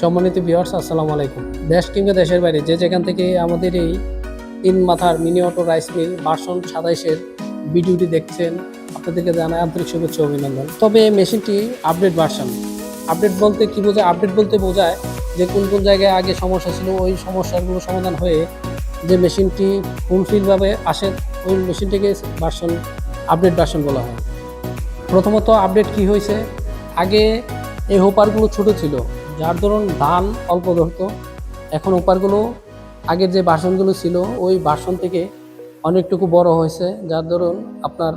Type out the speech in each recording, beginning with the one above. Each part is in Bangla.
সম্মানিত ভিউয়ার্স আসসালামু আলাইকুম। দেশ কিংবা দেশের বাইরে, যে যেখান থেকে আমাদের এই তিন মাথার mini auto rice mill version সাতাইশের ভিডিওটি দেখছেন, আপনাদেরকে জানাই আন্তরিক শুভেচ্ছা অভিনন্দন। তবে এই মেশিনটি আপডেট ভার্সন আপডেট বলতে কি বোঝায়? আপডেট বলতে বোঝায় যে কোন কোন জায়গায় আগে সমস্যা ছিল, ওই সমস্যাগুলো সমাধান হয়ে যে মেশিনটি ফুলফিলভাবে আসে, ওই মেশিনটিকে ভার্সন আপডেট ভার্সন বলা হয়। প্রথমত আপডেট কি হয়েছে? আগে এই হোপারগুলো ছোট ছিল। যার ধরুন ধান অল্প ধরতো, এখন হোপারগুলো আগের যে বাসনগুলো ছিল, ওই বাসন থেকে অনেকটুকু বড় হয়েছে, যার ধরুন আপনার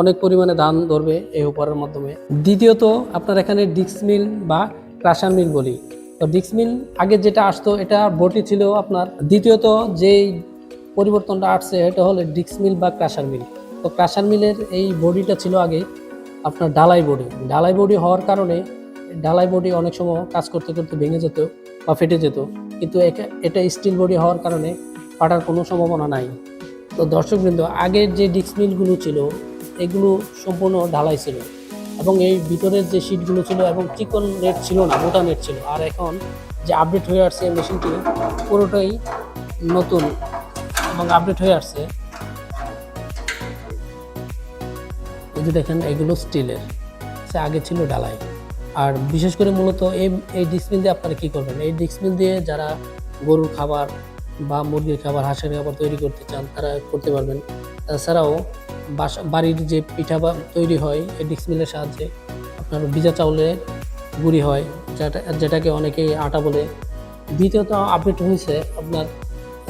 অনেক পরিমাণে ধান ধরবে এই হোপারের মাধ্যমে। দ্বিতীয়ত, আপনার এখানে ডিক্স মিল বা ক্রাশার মিল বলি। তো ডিক্স মিল আগে যেটা আসতো, এটা বটি ছিল আপনার। দ্বিতীয়ত, যেই পরিবর্তনটা আসছে, এটা হলো ডিক্স মিল বা ক্রাশার মিল। তো ক্রাশার মিলের এই বডিটা ছিল আগে আপনার ডালাই বডি। ডালাই বডি হওয়ার কারণে ডালাই বডি অনেক সময় কাজ করতে করতে ভেঙে যেত বা ফেটে যেত। কিন্তু এটা স্টিল বডি হওয়ার কারণে ফাটার কোনো সম্ভাবনা নাই। তো দর্শকবৃন্দ, আগের যে ডিস্ক মিলগুলো ছিল, এগুলো সম্পূর্ণ ঢালাই ছিল। এবং এই ভিতরের যে সিটগুলো ছিল এবং চিকন নেট ছিল না, মোটা নেট ছিল, আর এখন যে আপডেট হয়ে আসছে এই মেশিনটি পুরোটাই নতুন এবং আপডেট হয়ে আসছে। এই যে দেখেন, এগুলো স্টিলের সে আগে ছিল ডালাই আর বিশেষ করে মূলত এই এই ডিসমিল দিয়ে আপনারা কী করবেন? এই ডিসমিল দিয়ে যারা গরুর খাবার বা মুরগির খাবার, হাঁসের খাবার তৈরি করতে চান, তারা করতে পারবেন। তাছাড়াও বাসা, বাড়ির যে পিঠা তৈরি হয়, এই ডিসমিলের সাহায্যে আপনার ভিজা চাউলের গুঁড়ি হয়, যেটা, যেটাকে অনেকেই আটা বলে। দ্বিতীয়ত আপডেট হয়েছে আপনার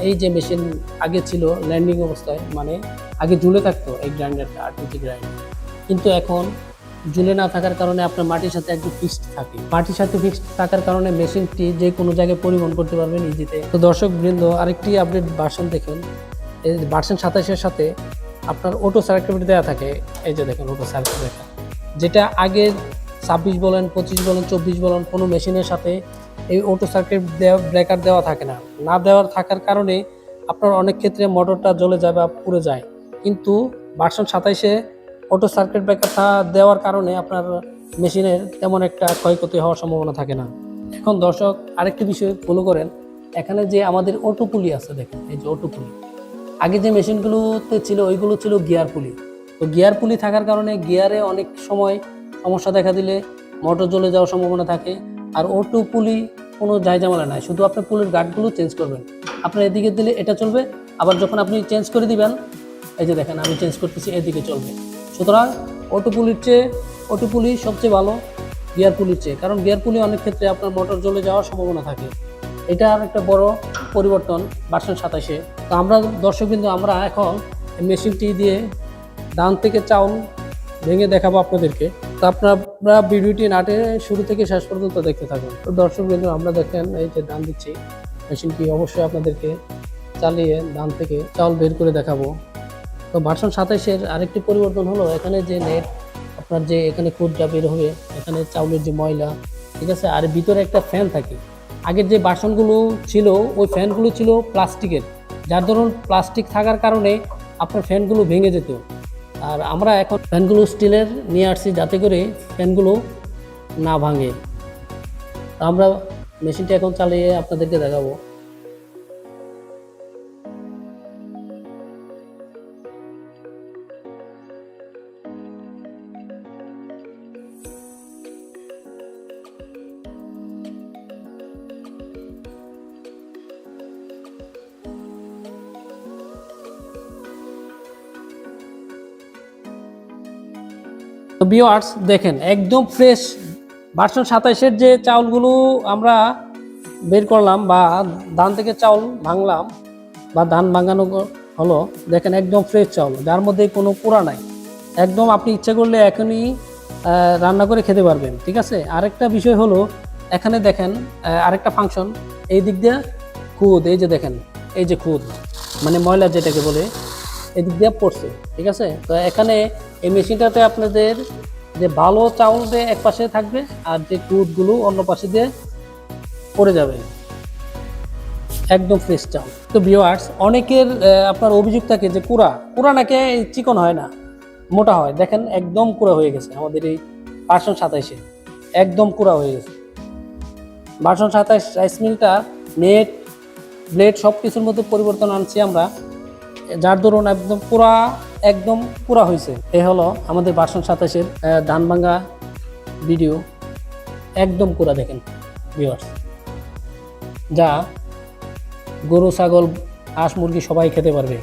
এই যে মেশিন আগে ছিল ল্যান্ডিং অবস্থায় মানে আগে ঝুলে থাকতো এই গ্রাইন্ডারটা আরটিজি গ্রাইন্ডার। কিন্তু এখন ঝুলে না থাকার কারণে আপনার মাটির সাথে একটু ফিক্সড থাকে। মাটির সাথে ফিক্সড থাকার কারণে মেশিনটি যে কোনো জায়গায় পরিবহন করতে পারবেন ইজিতে তো দর্শক বৃন্দ, আরেকটি আপডেট ভার্সন দেখুন। এই ভার্সন সাতাশের সাথে আপনার অটো সার্কিট দেওয়া থাকে। এই যে দেখেন অটো সার্কিট যেটা আগের ছাব্বিশ বলেন, পঁচিশ বলেন, চব্বিশ বলেন, কোনো মেশিনের সাথে এই অটো সার্কিট দেওয়া ব্রেকার দেওয়া থাকে না। না দেওয়ার থাকার কারণে আপনার অনেক ক্ষেত্রে মোটরটা জ্বলে যায় বা পুড়ে যায়। কিন্তু ভার্সন সাতাইশে অটো সার্কিট ব্রেকারটা দেওয়ার কারণে আপনার মেশিনের তেমন একটা ক্ষয়ক্ষতি হওয়ার সম্ভাবনা থাকে না। এখন দর্শক, আরেকটি বিষয় ফলো করেন। এখানে যে আমাদের অটো পুলি আছে দেখেন, এই যে অটো পুলি আগে যে মেশিনগুলোতে ছিল, ওইগুলো ছিল গিয়ার পুলি তো গিয়ার পুলি থাকার কারণে গিয়ারে অনেক সময় সমস্যা দেখা দিলে মোটর জ্বলে যাওয়ার সম্ভাবনা থাকে। আর অটো পুলি কোনো ঝামেলা নাই, শুধু আপনি পুলির গার্ডগুলো চেঞ্জ করবেন। আপনার এদিকে দিলে এটা চলবে, আবার যখন আপনি চেঞ্জ করে দিবেন, এই যে দেখেন আমি চেঞ্জ করতেছি, এদিকে চলবে। সুতরাং অটো পুলির চেয়ে অটো পুলি সবচেয়ে ভালো গিয়ার পুলির চেয়ে, কারণ গিয়ার পুলি অনেক ক্ষেত্রে আপনার মোটর জ্বলে যাওয়ার সম্ভাবনা থাকে। এটা আর একটা বড় পরিবর্তন ভার্সন সাতাশে। তো আমরা দর্শক কিন্তু আমরা এখন মেশিনটি দিয়ে ডান থেকে চাউল ভেঙে দেখাবো আপনাদেরকে। তো আপনারা ভিডিওটি নাটে শুরু থেকে শেষ পর্যন্ত দেখতে থাকুন। তো দর্শক বিন্দু, আমরা দেখেন এই যে ডান দিচ্ছি, মেশিনটি অবশ্যই আপনাদেরকে চালিয়ে ডান থেকে চাউল বের করে দেখাবো। তো ভার্সন সাতাইশের আরেকটি পরিবর্তন হলো, এখানে যে নেট আপনার যে এখানে খুঁজটা বের হবে, এখানে চাউলের যে ময়লা, ঠিক আছে? আর ভিতরে একটা ফ্যান থাকে। আগের যে বাসনগুলো ছিল, ওই ফ্যানগুলো ছিল প্লাস্টিকের। যার ধরুন প্লাস্টিক থাকার কারণে আপনার ফ্যানগুলো ভেঙে যেত। আর আমরা এখন ফ্যানগুলো স্টিলের নিয়ে আসছি যাতে করে ফ্যানগুলো না ভাঙে। আমরা মেশিনটা এখন চালিয়ে আপনাদেরকে দেখাবো। তো ভিউয়ার্স দেখেন, একদম ফ্রেশ ভার্সন সাতাইশের যে চাউলগুলো আমরা বের করলাম বা ধান থেকে চাউল ভাঙলাম বা ধান ভাঙানো হলো, দেখেন একদম ফ্রেশ চাউল, যার মধ্যে কোনো পোড়া নাই। একদম আপনি ইচ্ছে করলে এখনই রান্না করে খেতে পারবেন, ঠিক আছে? আরেকটা বিষয় হলো, এখানে দেখেন আরেকটা ফাংশন এই দিক দিয়ে খুদ, এই যে দেখেন, এই যে খুদ মানে ময়লা যেটাকে বলে এদিক দিয়ে পড়ছে, ঠিক আছে? তো এখানে এই মেশিনটাতে আপনাদের যে ভালো চাউল দিয়ে এক পাশে থাকবে আর যে কুদগুলো অন্য পাশে দিয়ে পড়ে যাবে। একদম ফ্রেশ চাউল। তো ভিওয়ার্স অনেকের আপনার অভিযোগ থাকে যে কুড়া কুড়া নাকি চিকন হয় না, মোটা হয়। দেখেন, একদম কুড়া হয়ে গেছে। আমাদের এই পার্সন সাতাইশে একদম কুড়া হয়ে গেছে। বাসন সাতাশ রাইস মিলটা নেট ব্লেড সব কিছুর মধ্যে পরিবর্তন আনছি আমরা। যার দরুন একদম পুরা একদম পুরা হয়েছে এ হলো আমাদের বাসন সাতাশের ধান ভাঙ্গা ভিডিও একদম পুরা দেখেন ভিওয়ার্স যা গরু, ছাগল, হাঁস, মুরগি সবাই খেতে পারবে।